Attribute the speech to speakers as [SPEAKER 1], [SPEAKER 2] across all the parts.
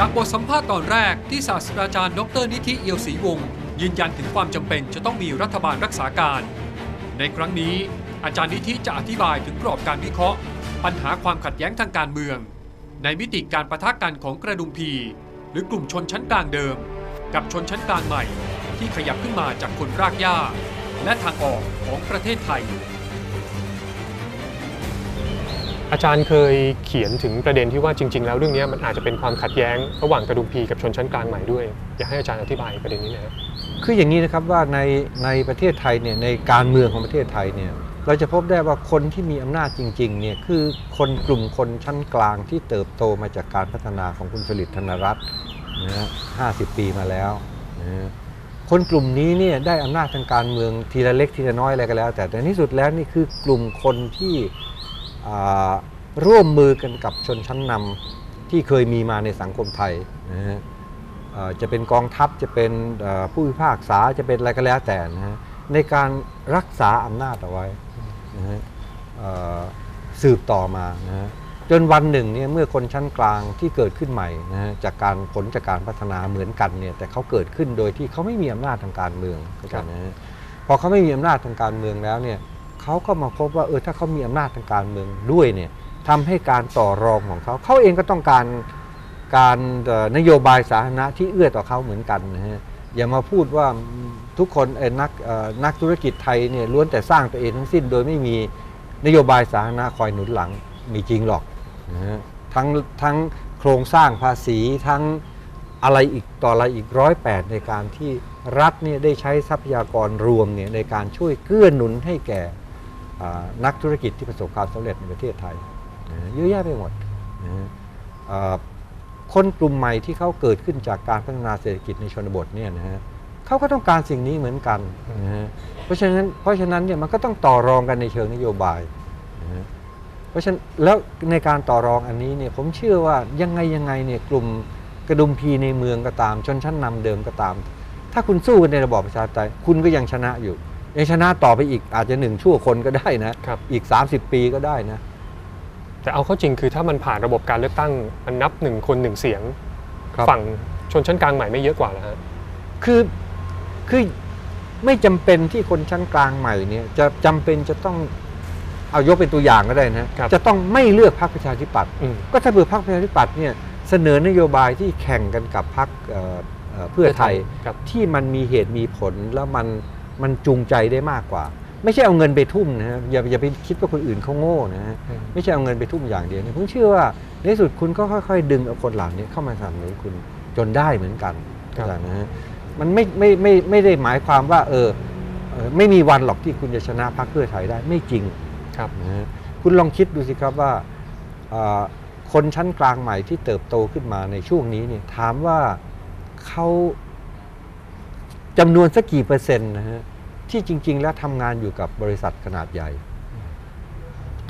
[SPEAKER 1] จากบทสัมภาษณ์ตอนแรกที่ศาสตราจารย์ดรนิธิเอียวศรีวงศ์ยืนยันถึงความจำเป็นจะต้องมีรัฐบาลรักษาการ ในครั้งนี้ อาจารย์นิธิจะอธิบายถึงกรอบการวิเคราะห์ ปัญหาความขัดแย้งทางการเมือง ในมิติการประทะกันของกระดุมพี หรือกลุ่มชนชั้นกลางเดิม กับชนชั้นกลางใหม่ ที่ขยับขึ้นมาจากคนรากหญ้า และทางออกของประเทศไทย
[SPEAKER 2] อาจารย์เคยเขียนถึงประเด็นที่ว่าจริง ๆ แล้วเรื่องนี้มันอาจจะเป็นความขัดแย้ง ระหว่างกระดุมพีกับชนชั้นกลางใหม่ด้วย อยากให้อาจารย์อธิบายประเด็นนี้นะครับ
[SPEAKER 3] คืออย่างนี้นะครับว่าในในประเทศไทยเนี่ยในการเมืองของประเทศไทยเนี่ยเราจะพบได้ว่าคนที่มีอำนาจจริงๆเนี่ยคือคนกลุ่มคนชั้นกลางที่เติบโตมาจากการพัฒนาของคุณสลิดธนรัตน์นะฮะห้าสิบปีมาแล้วนะฮะคนกลุ่มนี้เนี่ยได้อำนาจทางการเมืองทีละเล็กทีละน้อยอะไรก็แล้ว แต่แต่ที่สุดแล้วนี่คือกลุ่มคนที่ ร่วมมือกันกับชนชั้นนำที่เคยมีมาในสังคมไทยนะฮะเอ่อจะเป็นกองทัพจะเป็นเอ่อผู้พิพากษาจะเป็นอะไรก็แล้วแต่นะฮะในการรักษาอำนาจเอาไว้นะฮะเอ่อสืบต่อมานะฮะจนวันหนึ่งเนี่ยเมื่อคนชั้นกลางที่เกิดขึ้นใหม่นะฮะจากการผลจากการพัฒนาเหมือนกันเนี่ยแต่เขาเกิดขึ้นโดยที่เขาไม่มีอำนาจทางการเมืองเข้าใจนะฮะพอเขาไม่มีอำนาจทางการเมืองแล้วเนี่ย เขาก็มาพบว่าเออถ้าเขามีอำนาจทางการเมืองด้วยเนี่ยทำให้การต่อรองของเขาเขาเองก็ต้องการการนโยบายสาธารณะที่เอื้อต่อเขาเหมือนกันนะฮะอย่ามาพูดว่าทุกคนเอ่อนักนักธุรกิจไทยเนี่ยล้วนแต่สร้างตัวเองทั้งสิ้น โดยไม่มีนโยบายสาธารณะคอยหนุนหลังมีจริงหรอกนะฮะทั้งทั้งโครงสร้างภาษีทั้งอะไรอีกต่ออะไรอีกร้อยแปดในการที่รัฐเนี่ยได้ใช้ทรัพยากรรวมเนี่ยในการช่วยเกื้อหนุนให้แก่ นักธุรกิจที่ประสบความสำเร็จในประเทศไทยเยอะแยะไปหมดคนกลุ่มใหม่ที่เขาเกิดขึ้นจากการพัฒนาเศรษฐกิจในชนบทเนี่ยนะฮะเขาก็ต้องการสิ่งนี้เหมือนกันนะฮะเพราะฉะนั้นเพราะฉะนั้นเนี่ยมันก็ต้องต่อรองกันในเชิงนโยบายนะฮะเพราะฉะนั้นแล้วในการต่อรองอันนี้เนี่ยผมเชื่อว่ายังไงยังไงเนี่ยกลุ่มกระดุมพีในเมืองก็ตาม ชนชั้นนำเดิมก็ตาม ถ้าคุณสู้กันในระบอบประชาธิปไตยคุณก็ยังชนะอยู่ ยังชนะต่อไปอีกอาจจะหนึ่งชั่วคนก็ได้นะ ครับ อีก 30 ปีก็ได้นะ
[SPEAKER 2] แต่เอาเข้าจริงคือถ้ามันผ่านระบบการเลือกตั้งมันนับหนึ่งคนหนึ่งเสียง
[SPEAKER 3] ครับ
[SPEAKER 2] ฝั่งชนชั้นกลางใหม่ไม่เยอะกว่าแล้วฮะ
[SPEAKER 3] คือคือไม่จำเป็นที่คนชั้นกลางใหม่เนี่ยจะจำเป็นจะต้องเอายกเป็นตัวอย่างก็ได้นะ
[SPEAKER 2] ครับ
[SPEAKER 3] จะต้องไม่เลือกพรรคประชาธิปัตย์
[SPEAKER 2] อืม
[SPEAKER 3] ก็ถ้าเผื่อพรรคประชาธิปัตย์เนี่ยเสนอนโยบายที่แข่งกันกับพรรคเอ่อเอ่อเพื่อไทย
[SPEAKER 2] ครับ
[SPEAKER 3] ที่มันมีเหตุมีผลแล้วมัน มันจูงใจได้มากกว่า ไม่ใช่เอาเงินไปทุ่มนะฮะอย่าอย่าไปคิดว่าคนอื่นเขาโง่นะฮะ
[SPEAKER 2] อืม
[SPEAKER 3] ไม่ใช่เอาเงินไปทุ่มอย่างเดียวเนี่ยผมเชื่อว่าในที่สุดคุณก็ค่อย ๆ ดึงเอาคนเหล่านี้เข้ามาสนับสนุนคุณจนได้เหมือนกัน
[SPEAKER 2] ครับ
[SPEAKER 3] เข้าใจนะฮะมันไม่ไม่ไม่ไม่ได้หมายความว่า เออเอ่อไม่มีวันหรอกที่คุณจะชนะพรรคเพื่อไทยได้ไม่จริง
[SPEAKER 2] ครับ
[SPEAKER 3] นะฮะคุณลองคิดดูสิครับว่าอ่าคนชั้นกลางใหม่ที่เติบโตขึ้นมาในช่วงนี้เนี่ยถามว่าเขา จำนวนสักกี่เปอร์เซ็นต์นะฮะที่จริง ๆ แล้วทำงานอยู่กับบริษัทขนาดใหญ่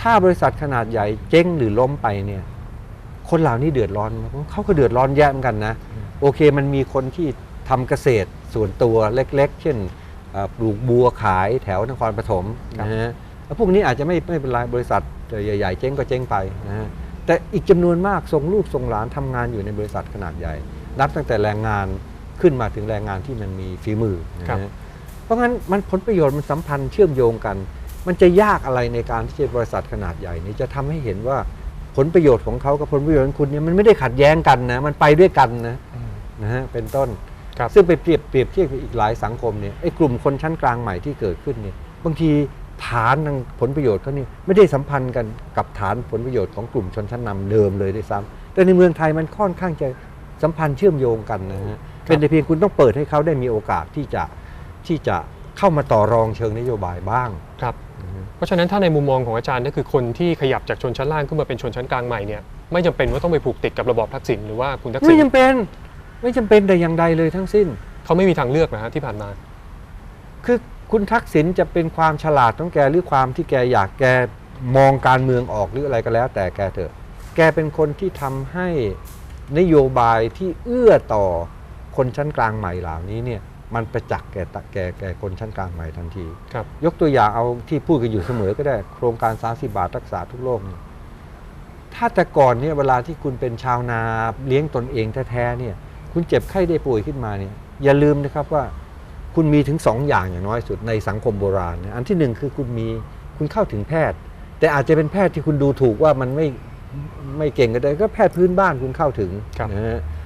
[SPEAKER 3] ถ้าบริษัทขนาดใหญ่ เจ๊งหรือล้มไปเนี่ย คนเหล่านี้เดือดร้อนไหมเขาก็เดือดร้อนแย่เหมือนกันนะ โอเคมันมีคนที่ทำเกษตรส่วนตัวเล็ก ๆ เช่นเอ่อปลูกบัวขายแถวนครปฐมนะฮะแล้วพวกนี้อาจจะไม่ไม่เป็นไรบริษัทใหญ่ ๆ เจ๊งก็เจ๊งไปนะฮะแต่อีกจำนวนมากส่งลูกส่งหลานทำงานอยู่ในบริษัทขนาดใหญ่ นับตั้งแต่แรงงาน ขึ้นมาถึงแรงงานที่มันมีฝีมือนะ
[SPEAKER 2] ครั
[SPEAKER 3] ฮะ
[SPEAKER 2] บ
[SPEAKER 3] เพราะงั้นมันผลประโยชน์มันสัมพันธ์เชื่อมโยงกัน มันจะยากอะไรในการที่จะบริษัทขนาดใหญ่นี้จะทำให้เห็นว่าผลประโยชน์ของเขากับผลประโยชน์ของคุณเนี่ยมันไม่ได้ขัดแย้งกันนะมันไปด้วยกันนะ
[SPEAKER 2] อืม
[SPEAKER 3] นะฮะเป็นต้น
[SPEAKER 2] ครับ
[SPEAKER 3] ซึ่งไปเปรียบเปรียบเทียบกับอีกหลายสังคมเนี่ยไอ้กลุ่มคนชั้นกลางใหม่ที่เกิดขึ้นเนี่ยบางทีฐานทางผลประโยชน์เขานี่ไม่ได้สัมพันธ์กันกับฐานผลประโยชน์ของกลุ่มชนชั้นนำเดิมเลยด้วยซ้ำแต่ในเมืองไทยมันค่อนข้างจะสัมพันธ์เชื่อมโยงกันนะฮะ เป็นแต่เพียงคุณต้องเปิดให้เขาได้มีโอกาสที่จะที่จะเข้ามาต่อรองเชิงนโยบายบ้าง
[SPEAKER 2] ครับ เพราะฉะนั้นถ้าในมุมมองของอาจารย์ก็คือคนที่ขยับจากชนชั้นล่างขึ้นมาเป็นชนชั้นกลางใหม่เนี่ยไม่จำเป็นว่าต้องไปผูกติดกับระบอบทักษิณหรือว่าคุณทักษิ
[SPEAKER 3] ไม่
[SPEAKER 2] ณ
[SPEAKER 3] จำเป็นไม่จำเป็นแต่อย่างใดเลยทั้งสิ้น
[SPEAKER 2] เขาไม่มีทางเลือกนะฮะที่ผ่านมา
[SPEAKER 3] คือคุณทักษิณจะเป็นความฉลาดของแกหรือความที่แกอยากแกมองการเมืองออกหรืออะไรก็แล้ว แต่แกเถอะ แกเป็นคนที่ทำให้นโยบายที่เอื้อต่อ คนชั้นกลางใหม่เหล่านี้เนี่ยมันประจักษ์แก่ตะแก่แก่คนชั้นกลางใหม่ทันที
[SPEAKER 2] ครับ
[SPEAKER 3] ยกตัวอย่างเอาที่พูดกันอยู่เสมอก็ได้โครงการ 30 บาทรักษาทุกโรคเนี่ยถถ้าแต่ก่อนเนี่ยเวลาที่คุณเป็นชาวนาเลี้ยงตนเองแท้ๆเนี่ยคุณเจ็บไข้ได้ป่วยขึ้นมาเนี่ยอย่าลืมนะครับว่าคุณมีถึงสองอย่างอย่างน้อยสุดในสังคมโบราณนะอันที่หนึ่งคือคุณมีคุณเข้าถึงแพทย์ แต่อาจจะเป็นแพทย์ที่คุณดูถูกว่ามันไม่ไม่เก่งก็ได้ก็แพทย์พื้นบ้านคุณเข้าถึง
[SPEAKER 2] ครับ
[SPEAKER 3] นะฮะเ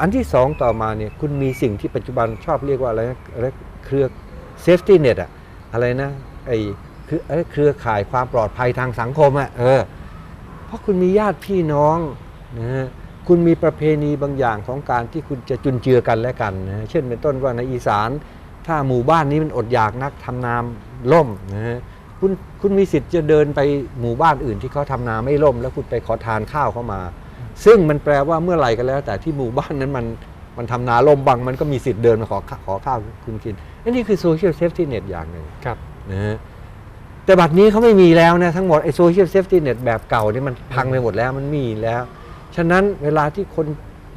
[SPEAKER 3] อันที่สองต่อมาเนี่ยคุณมีสิ่งที่ปัจจุบันชอบเรียกว่าอะไรนะอะไรเครือเซฟตี้เน็ตอะอะไรนะไอคือเอ้เครือข่ายความปลอดภัยทางสังคมอะเออเพราะคุณมีญาติพี่น้องนะฮะคุณมีประเพณีบางอย่างของการที่คุณจะจุนเจือกันและกันนะเช่นเป็นต้นว่าในอีสานถ้าหมู่บ้านนี้มันอดอยากนักทำนาล่มนะฮะคุณคุณมีสิทธิ์จะเดินไปหมู่บ้านอื่นที่เขาทำนาไม่ล่ม แล้วคุณไปขอทานข้าวเข้ามา ซึ่งมันแปลว่าเมื่อไหร่ก็แล้ว แต่ที่หมู่บ้านนั้นมันมันทำนาล่มบังมันก็มีสิทธิ์เดินมาขอขอข้าวคุณกินอันนี้คือโซเชียลเซฟตี้เน็ตอย่างหนึ่ง
[SPEAKER 2] ครับ
[SPEAKER 3] นะฮะแต่บัดนี้เขาไม่มีแล้วนะทั้งหมดไอ้โซเชียลเซฟตี้เน็ตแบบเก่านี่มันพังไปหมดแล้วมันมีแล้ว ฉะนั้นเวลาที่คน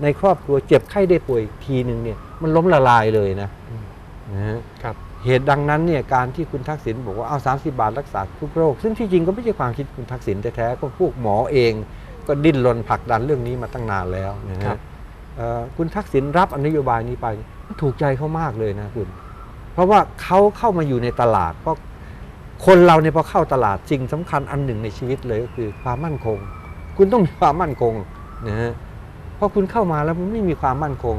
[SPEAKER 3] ในครอบครัวเจ็บไข้ได้ป่วยทีหนึ่งเนี่ยมันล้มละลายเลยนะ
[SPEAKER 2] อืม
[SPEAKER 3] นะฮะ
[SPEAKER 2] ครับ
[SPEAKER 3] เหตุดังนั้นเนี่ยการที่คุณทักษิณบอกว่าเอา30 บาทรักษาทุกโรค ซึ่งที่จริงก็ไม่ใช่ความคิดคุณทักษิณแท้ๆก็พวกหมอเอง ก็ดิ้นรนผลักดันเรื่องนี้มาตั้งนานแล้วนะ
[SPEAKER 2] ครั
[SPEAKER 3] ฮะ
[SPEAKER 2] บ
[SPEAKER 3] เอ่อคุณทักษิณรับอนโยบายนี้ไปถูกใจเขามากเลยนะคุณ เพราะว่าเขาเข้ามาอยู่ในตลาดเพราะคนเราเนี่ยพอเข้าตลาดสิ่งสำคัญอันหนึ่งในชีวิตเลยก็คือความมั่นคง คุณต้องมีความมั่นคงนะฮะเพราะคุณเข้ามาแล้วมันไม่มีความมั่นคง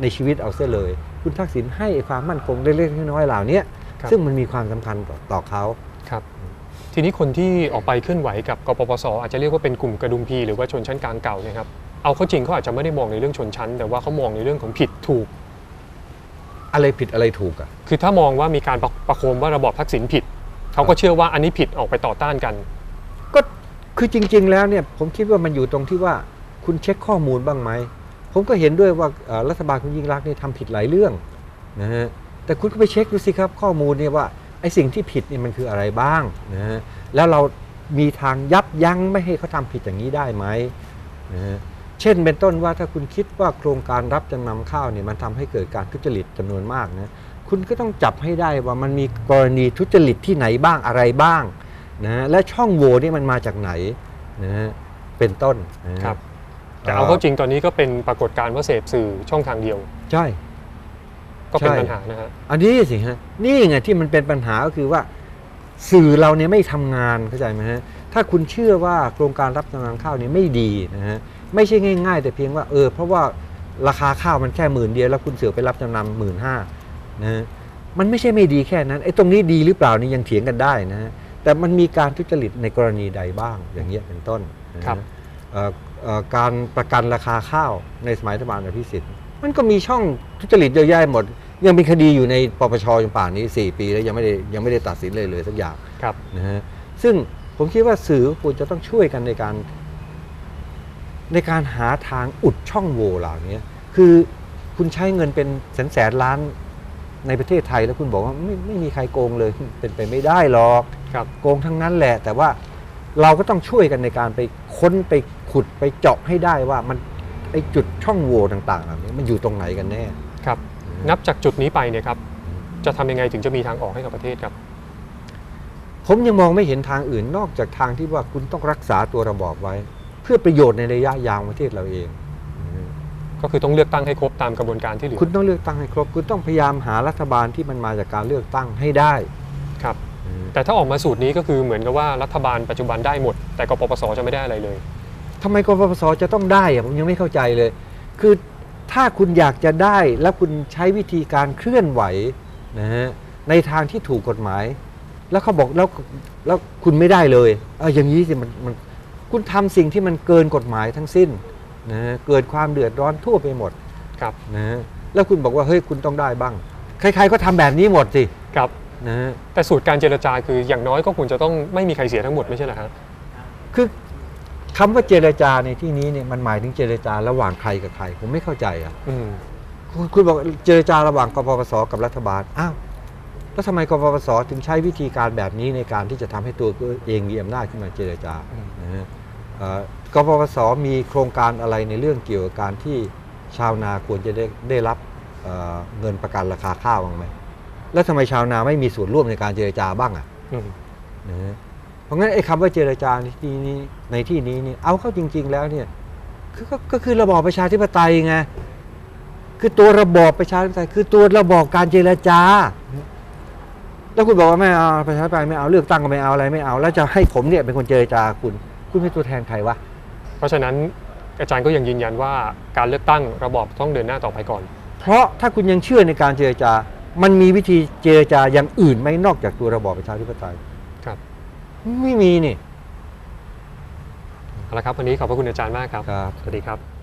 [SPEAKER 3] ในชีวิตเอาเสียเลย คุณทักษิณให้ความมั่นคงเล็กๆน้อยๆเหล่านี้
[SPEAKER 2] ครับ
[SPEAKER 3] ซึ่งมันมีความสำคัญต่อต่อเขา
[SPEAKER 2] ครับ ทีนี้คนที่ออกไปเคลื่อนไหวกับกปปสอาจจะเรียกว่าเป็นกลุ่มกระดุมพีหรือว่าชนชั้นกลางเก่าเนะครับเอาเข้าจริงเขาอาจจะไม่ได้มองในเรื่องชนชั้น แต่ว่าเขามองในเรื่องของผิดถูก
[SPEAKER 3] อะไรผิดอะไรถูกอะ
[SPEAKER 2] คือถ้ามองว่ามีการประประโคมว่าระบอบทักษิณผิดเขาก็เชื่อว่าอันนี้ผิดออกไปต่อต้านกัน
[SPEAKER 3] ก็คือจริง ๆ แล้วเนี่ยผมคิดว่ามันอยู่ตรงที่ว่าคุณเช็คข้อมูลบ้างไหม ผมก็เห็นด้วยว่าเอ่อรัฐบาลคุณยิ่งรักษณ์นี่ทำผิดหลายเรื่องนะฮะแต่คุณก็ไปเช็คดูสิครับข้อมูลเนี่ยว่า ไอ้สิ่งที่ผิดเนี่ยมันคืออะไรบ้างนะฮะแล้วเรามีทางยับยั้งไม่ให้เขาทำผิดอย่างนี้ได้ไหมนะฮะเช่นเป็นต้นว่าถ้าคุณคิดว่าโครงการรับจำนำข้าวเนี่ยมันทำให้เกิดการทุจริตจำนวนมากนะคุณก็ต้องจับให้ได้ว่ามันมีกรณีทุจริตที่ไหนบ้างอะไรบ้างนะฮะและช่องโหว่นี่มันมาจากไหนนะฮะเป็นต้นนะฮะ
[SPEAKER 2] ครับแต่เอาเข้าจริงตอนนี้ก็เป็นปรากฏการณ์ว่าเสพสื่อช่องทางเดียว
[SPEAKER 3] ใช่
[SPEAKER 2] ก็เป็น
[SPEAKER 3] ใช่
[SPEAKER 2] ปัญหานะฮะ
[SPEAKER 3] อันนี้สิฮะนี่ไงที่มันเป็นปัญหาก็คือว่า สื่อเราเนี่ยไม่ทำงานเข้าใจไหมฮะถ้าคุณเชื่อว่าโครงการรับจำนำข้าวเนี่ยไม่ดีนะฮะไม่ใช่ง่าย ๆ แต่เพียงว่าเออเพราะว่าราคาข้าวมันแค่หมื่นเดียวแล้วคุณเสือกไปรับจำนำหมื่นห้านะฮะมันไม่ใช่ไม่ดีแค่นั้นไอ้ตรงนี้ดีหรือเปล่านี่ยังเถียงกันได้นะฮะแต่มันมีการทุจริตในกรณีใดบ้างอย่างเงี้ยเป็นต้นนะฮะ
[SPEAKER 2] ครับ
[SPEAKER 3] เอ่อเอ่อการประกันราคาข้าวในสมัยรัฐบาลอภิสิทธิ์มันก็มีช่องทุจริตเยอะแยะหมด ยังเป็นคดีอยู่ในปปชจนป่านนี้ 4 ปีแล้วยังไม่ได้ยังไม่ได้ตัดสินเลยเลยสักอย่าง
[SPEAKER 2] ครับ
[SPEAKER 3] นะฮะซึ่งผมคิดว่าสื่อควรจะต้องช่วยกันในการ ในการหาทางอุดช่องโหว่เหล่านี้คือคุณใช้เงินเป็นแสนแสนล้านในประเทศไทยแล้วคุณบอกว่าไม่ไม่มีใครโกงเลยเป็นไปไม่ได้หรอก
[SPEAKER 2] ครับ
[SPEAKER 3] โกงทั้งนั้นแหละ แต่ว่าเราก็ต้องช่วยกันในการไปค้นไปขุดไปเจาะให้ได้ว่ามันไอจุดช่องโหว่ต่างๆเหล่านี้มันอยู่ตรงไหนกันแน่
[SPEAKER 2] ครับ นับจากจุดนี้ไปเนี่ยครับจะทำยังไงถึงจะมีทางออกให้กับประเทศครับ
[SPEAKER 3] ผมยังมองไม่เห็นทางอื่นนอกจากทางที่ว่าคุณต้องรักษาตัวระบอบไว้ เพื่อประโยชน์ในระยะยาวของประเทศเราเอง
[SPEAKER 2] ก็คือต้องเลือกตั้งให้ครบตามกระบวนการที่เหลือ
[SPEAKER 3] คุณต้องเลือกตั้งให้ครบ คุณต้องพยายามหารัฐบาลที่มันมาจากการเลือกตั้งให้ได้
[SPEAKER 2] ครับ แต่ถ้าออกมาสูตรนี้ก็คือเหมือนกับว่ารัฐบาลปัจจุบันได้หมด แต่กปปสจะไม่ได้อะไรเลย
[SPEAKER 3] ทำไมกปปสจะต้องได้อะผมยังไม่เข้าใจเลย คือ ถ้าคุณอยากจะได้แล้วคุณใช้วิธีการเคลื่อนไหวนะฮะในทางที่ถูกกฎหมาย แล้วเขาบอกแล้วแล้วคุณไม่ได้เลยเอออย่างนี้สิมันมันคุณทำสิ่งที่มันเกินกฎหมายทั้งสิ้นนะฮะเกิดความเดือดร้อนทั่วไปหมด
[SPEAKER 2] ครับ
[SPEAKER 3] นะฮะแล้วคุณบอกว่าเฮ้ยคุณต้องได้บ้าง ใครๆก็ทำแบบนี้หมดสิ
[SPEAKER 2] ครับ
[SPEAKER 3] นะฮะ
[SPEAKER 2] แต่สูตรการเจรจาคืออย่างน้อยก็ควรจะต้องไม่มีใครเสียทั้งหมดไม่ใช่เหรอครับ
[SPEAKER 3] คือ คำว่าเจรจาในที่นี้เนี่ยมันหมายถึงเจรจาระหว่างใครกับใคร ผมไม่เข้าใจอะ
[SPEAKER 2] อืม
[SPEAKER 3] คุณคุณบอกเจรจาระหว่างกปปสกับรัฐบาลอ้าวแล้วทำไมกปปสถึงใช้วิธีการแบบนี้ในการที่จะทำให้ตัวเองมีอำนาจขึ้นมาเจรจา
[SPEAKER 2] อืม
[SPEAKER 3] นะฮะเอ่อกปปสมีโครงการอะไรในเรื่องเกี่ยวกับการที่ชาวนาควรจะได้ได้รับเอ่อเงินประกันราคาข้าวบ้างไหมแล้วทำไมชาวนาไม่มีส่วนร่วมในการเจรจาบ้างอะ
[SPEAKER 2] อืม
[SPEAKER 3] นะฮะเพ ราะงั้นไอ้คำว่าเจรจาในที่นี้ในที่นี้เนี่ยเอาเข้าจริง ๆ แล้วเนี่ยคือก็ก็คือระบอบประชาธิปไตยไงคือตัวระบอบประชาธิปไตยคือตัวระบอบการเจรจา แล้วคุณบอกว่าไม่เอาประชาธิปไตยไม่เอาเลือกตั้งก็ไม่เอาอะไรไม่เอา แล้วจะให้ผมเนี่ยเป็นคนเจรจาคุณ คุณเป็นตัวแทนใครวะ
[SPEAKER 2] เพราะฉะนั้นอาจารย์ก็ยังยืนยันว่าการเลือกตั้งระบอบต้องเดินหน้าต่อไปก่อน
[SPEAKER 3] เพราะถ้าคุณยังเชื่อในการเจรจา มันมีวิธีเจรจาอย่างอื่นไหมนอกจากตัวระบอบประชาธิปไตย
[SPEAKER 2] ครับ
[SPEAKER 3] ไม่มีนี่
[SPEAKER 2] เอาละครับวันนี้ขอบพระคุณอาจารย์มากครับ
[SPEAKER 3] ครับ
[SPEAKER 2] สวัสดีครับ